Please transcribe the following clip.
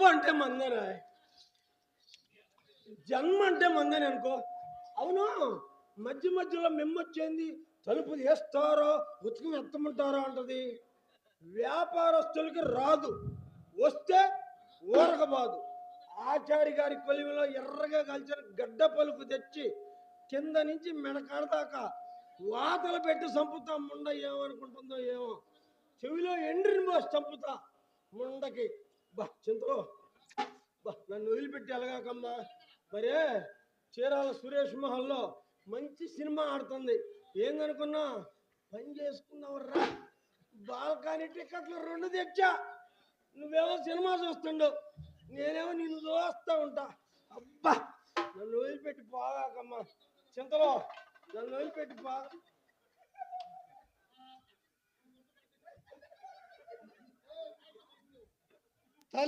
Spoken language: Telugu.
కొంప అంటే మందరా. జన్మ అంటే మందని అనుకో. అవును మధ్య మధ్యలో మెమ్మొచ్చేంది? తలుపు వేస్తారో ఉతుకు ఎత్తమంటారో అంటది. వ్యాపారస్తులకి రాదు. వస్తే ఊరకబాదు. ఆచారి గారి కొలిమిలో ఎర్రగా కలిసిన గడ్డ పలుపు తెచ్చి కింద నుంచి మెడకాడ దాకా వాతలు పెట్టి చంపుతా ముండ ఏమనుకుంటుందో ఏమో. చెవిలో ఎండ్రిని పోసి చంపుతా ముండకి. బా చింతలో బా నన్ను వదిలిపెట్టి ఎలాగాకమ్మా? మరే చీరాల సురేష్ మహల్లో మంచి సినిమా ఆడుతుంది. ఏందనుకున్నా పని చేసుకున్నావర్రా. బాల్కనీ టికెట్లు రెండు తెచ్చా. నువ్వేమో సినిమా చూస్తుండు. నేనేమో నిన్ను చూస్తా ఉంటా. అబ్బా నన్ను వదిలిపెట్టి పోగాకమ్మా. చింతలో నన్ను వదిలిపెట్టి పో.